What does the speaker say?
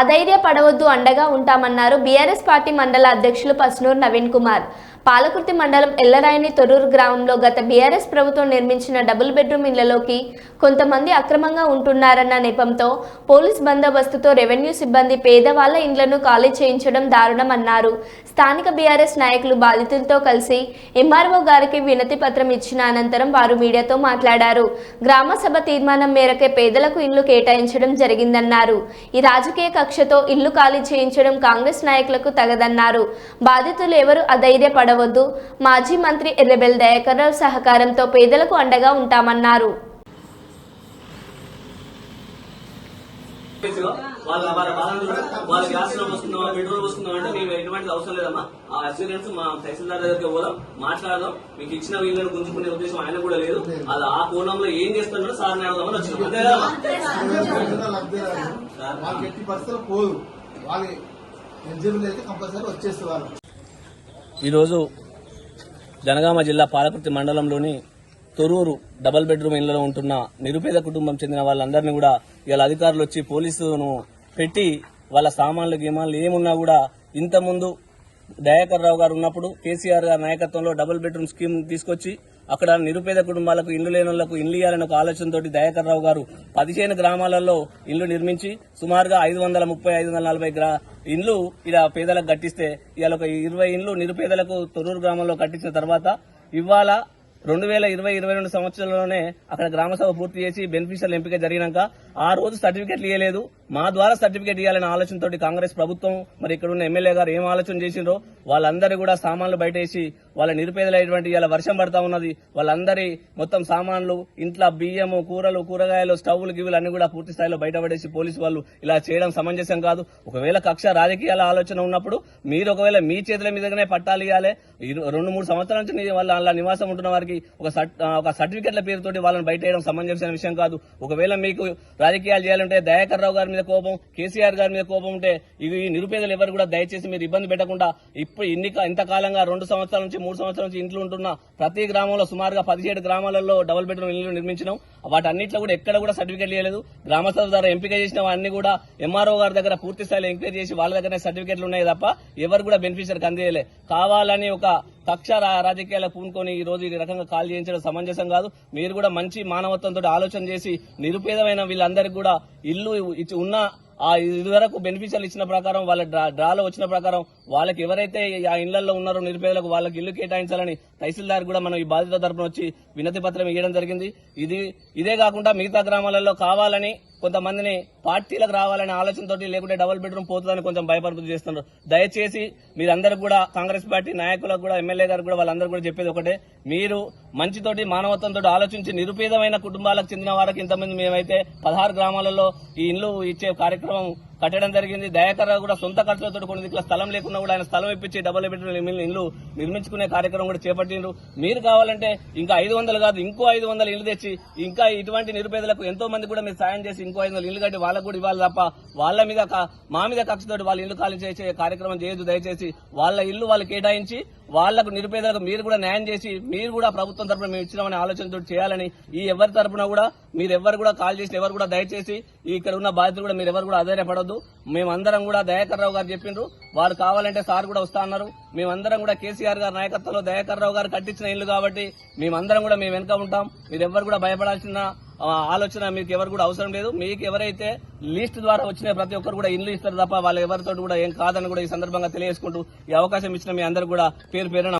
అధైర్యపడవద్దు అండగా ఉంటామన్నారు BRS party మండల అధ్యక్షులు పస్నూర్ నవీన్ కుమార్. పాలకుర్తి మండలం ఎల్లరాయని తొర్రూరు గ్రామంలో గత బీఆర్ఎస్ ప్రభుత్వం నిర్మించిన డబుల్ బెడ్రూమ్ ఇళ్ళలోకి కొంతమంది అక్రమంగా ఉంటున్నారన్న నెపంతో పోలీస్ బందోబస్తుతో రెవెన్యూ సిబ్బంది పేదవాళ్ళ ఇండ్లను ఖాళీ చేయించడం దారుణమన్నారు. స్థానిక బీఆర్ఎస్ నాయకులు బాధితులతో కలిసి ఎంఆర్ఓ గారికి వినతి పత్రం ఇచ్చిన అనంతరం వారు మీడియాతో మాట్లాడారు. గ్రామసభ తీర్మానం మేరకే పేదలకు ఇల్లు కేటాయించడం జరిగిందన్నారు. ఈ రాజకీయ కక్షతో ఇల్లు ఖాళీ చేయించడం కాంగ్రెస్ నాయకులకు తగదన్నారు. బాధితులు ఎవరు అధైర్యపడవద్దు మాజీ మంత్రి ఎర్రబెల్ దయాకర్రావు సహకారంతో పేదలకు అండగా ఉంటామన్నారు. వాళ్ళ వాళ్ళ బాధలు వాళ్ళ గ్యాస్లో పెట్రోల్ అంటే మేము ఎటువంటి అవసరం లేదమ్మా. ఆ అసూరెన్స్ మా తహసీల్దార్ దగ్గరికి పోదాం మాట్లాడదాం. మీకు ఇచ్చిన వీళ్ళని గుంజుకునే ఉద్దేశం ఆయన కూడా లేదు. అది ఆ కోణంలో ఏం చేస్తున్నారో సార్ అడదామని వచ్చినాం. అంతే పోదు. వాళ్ళు ఎలిజిబుల్ అయితే కంపల్సరీ వచ్చేస్తారు వాళ్ళు ఈరోజు జనగామ జిల్లా పాలకుర్తి మండలంలోని తొరూరు డబల్ బెడ్రూమ్ ఇళ్ళలో ఉంటున్న నిరుపేద కుటుంబం చెందిన వాళ్ళందరినీ కూడా ఇవాళ అధికారులు వచ్చి పోలీసును పెట్టి వాళ్ళ సామాన్లు గీమాన్లు ఏమున్నా కూడా ఇంతకుముందు దయాకర్ రావు గారు ఉన్నప్పుడు కేసీఆర్ గారి నాయకత్వంలో డబుల్ బెడ్రూమ్ స్కీమ్ తీసుకొచ్చి అక్కడ నిరుపేద కుటుంబాలకు ఇల్లు లేని వాళ్ళకు ఇండ్లు ఇవ్వాలనే ఒక ఆలోచనతో దయాకర్ రావు గారు పదిహేను గ్రామాలలో ఇల్లు నిర్మించి సుమారుగా ఐదు వందల ముప్పై ఐదు వందల నలభై ఇండ్లు ఇలా పేదలకు కట్టిస్తే ఇవాళ ఒక ఇరవై ఇండ్లు నిరుపేదలకు తొర్రూరు గ్రామంలో కట్టించిన తర్వాత ఇవాళ రెండు వేల ఇరవై ఇరవై రెండు సంవత్సరంలోనే అక్కడ గ్రామ సభ పూర్తి చేసి బెనిఫిషియల్ ఎంపిక జరిగినాక ఆ రోజు సర్టిఫికెట్లు ఇవ్వలేదు మా ద్వారా సర్టిఫికేట్ ఇవ్వాలనే ఆలోచనతో కాంగ్రెస్ ప్రభుత్వం మరి ఇక్కడ ఉన్న ఎమ్మెల్యే గారు ఏం ఆలోచన చేసిండ్రో వాళ్ళందరూ కూడా సామాన్లు బయటేసి వాళ్ళ నిరుపేదలైనటువంటి ఇలా వర్షం పడతా ఉన్నది. వాళ్ళందరి మొత్తం సామాన్లు ఇంట్లో బియ్యము కూరలు కూరగాయలు స్టవ్లు గివ్వులు అన్ని కూడా పూర్తి స్థాయిలో బయటపడేసి పోలీసు వాళ్ళు ఇలా చేయడం సమంజసం కాదు. ఒకవేళ కక్ష రాజకీయాల ఆలోచన ఉన్నప్పుడు మీరు ఒకవేళ మీ చేతుల మీదగానే పట్టాలు ఇవ్వాలి రెండు మూడు సంవత్సరాల నుంచి వాళ్ళ అలా నివాసం ఉంటున్న వారికి ఒక ఒక సర్టిఫికెట్ల పేరుతోటి వాళ్ళని బయట వేయడం సమంజసమైన విషయం కాదు. ఒకవేళ మీకు రాజకీయాలు చేయాలంటే దయాకర్ రావు గారి మీద కోపం కేసీఆర్ గారి మీద కోపం ఉంటే ఇవి ఈ నిరుపేదలు ఎవరు కూడా దయచేసి మీరు ఇబ్బంది పెట్టకుండా ఇప్పుడు ఇన్ని ఇంతకాలంగా రెండు సంవత్సరాల నుంచి మూడు సంవత్సరాల నుంచి ఇంట్లో ఉంటున్న ప్రతి గ్రామంలో సుమారుగా పదిహేడు గ్రామాలలో డబుల్ బెడ్రూమ్ ఇల్లు నిర్మించడం వాటన్నిటిలో కూడా ఎక్కడ కూడా సర్టిఫికెట్ ఇవ్వలేదు గ్రామ ద్వారా ఎంపిక చేసిన అన్ని కూడా ఎంఆర్ఓ గారి దగ్గర పూర్తి స్థాయిలో ఎంక్వైరీ చేసి వాళ్ళ దగ్గర సర్టిఫికేట్లు ఉన్నాయి తప్ప ఎవరు కూడా బెనిఫిషియర్కి అందేయలే కావాలని ఒక కక్ష రాజకీయాలకు పూనుకొని ఈ రోజు ఈ రకంగా కాల్ చేయించడం సమంజసం కాదు. మీరు కూడా మంచి మానవత్వంతో ఆలోచన చేసి నిరుపేదమైన వీళ్ళందరికీ కూడా ఇల్లు ఇచ్చి ఉన్న ఆ ఇదివరకు బెనిఫిషియల్ ఇచ్చిన ప్రకారం వాళ్ళ డ్రా డ్రాలో వచ్చిన ప్రకారం వాళ్ళకి ఎవరైతే ఆ ఇళ్ళలో ఉన్నారో నిరుపేదలకు వాళ్ళకి ఇల్లు కేటాయించాలని తహసీల్దార్ కూడా మనం ఈ బాధిత తరపున వచ్చి వినతి పత్రం ఇవ్వడం జరిగింది. ఇది ఇదే కాకుండా మిగతా గ్రామాలలో కావాలని కొంతమందిని పార్టీలకు రావాలనే ఆలోచనతో లేకుంటే డబుల్ బెడ్రూమ్ పోతుందని కొంచెం భయపడుతూ చేస్తున్నారు. దయచేసి మీరందరూ కూడా కాంగ్రెస్ పార్టీ నాయకులకు కూడా ఎమ్మెల్యే గారు కూడా వాళ్ళందరూ కూడా చెప్పేది ఒకటే. మీరు మంచితోటి మానవత్వంతో ఆలోచించి నిరుపేదమైన కుటుంబాలకు చెందిన వారికి ఇంతమంది మేమైతే పదహారు గ్రామాలలో ఈ ఇండ్లు ఇచ్చే కార్యక్రమం కట్టడం జరిగింది. దయాకర్ కూడా సొంత ఖర్చులతో కొన్ని దిక్కుల స్థలం లేకున్నా కూడా ఆయన స్థలం ఇప్పించి డబుల్ బెడ్రూమ్ ఇల్లు నిర్మించుకునే కార్యక్రమం కూడా చేపట్టిండ్రు. మీరు కావాలంటే ఇంకా ఐదు వందలు కాదు ఇంకో ఐదు వందలు ఇల్లు తెచ్చి ఇంకా ఇటువంటి నిరుపేదలకు ఎంతో మంది కూడా మీరు సాయం చేసి ఇంకో ఐదు వందలు ఇల్లు కట్టి వాళ్ళకు కూడా ఇవ్వాలి తప్ప వాళ్ళ మీద మా మీద కక్షతోటి వాళ్ళ ఇల్లు ఖాళీ చేసే కార్యక్రమం చేయొద్దు. దయచేసి వాళ్ళ ఇల్లు వాళ్ళు కేటాయించి వాళ్ళకు నిరుపేదలకు మీరు కూడా న్యాయం చేసి మీరు కూడా ప్రభుత్వం తరపున మేము ఇచ్చినామని ఆలోచనతో చేయాలని ఈ ఎవరి తరపున కూడా మీరు ఎవరు కూడా కాల్ చేసి ఎవరు కూడా దయచేసి ఇక్కడ ఉన్న బాధితులు కూడా మీరు ఎవరు కూడా ఆధారపడొద్దు. మేమందరం కూడా దయాకర్ రావు గారు చెప్పిండ్రు. వారు కావాలంటే సార్ కూడా వస్తా అన్నారు. మేమందరం కూడా కేసీఆర్ గారి నాయకత్వంలో దయాకర్ రావు గారు కట్టించిన ఇల్లు కాబట్టి మేమందరం కూడా మేము వెనుక ఉంటాం. మీరు ఎవరు కూడా భయపడాల్సిన ఆలోచన మీకు ఎవరు కూడా అవసరం లేదు. మీకు ఎవరైతే లిస్ట్ ద్వారా వచ్చిన ప్రతి ఒక్కరు కూడా ఇల్లు ఇస్తారు తప్ప వాళ్ళు ఎవరితో కూడా ఏం కాదని కూడా ఈ సందర్భంగా తెలియజేసుకుంటూ ఈ అవకాశం ఇచ్చిన మీ అందరు కూడా పేరు పేరున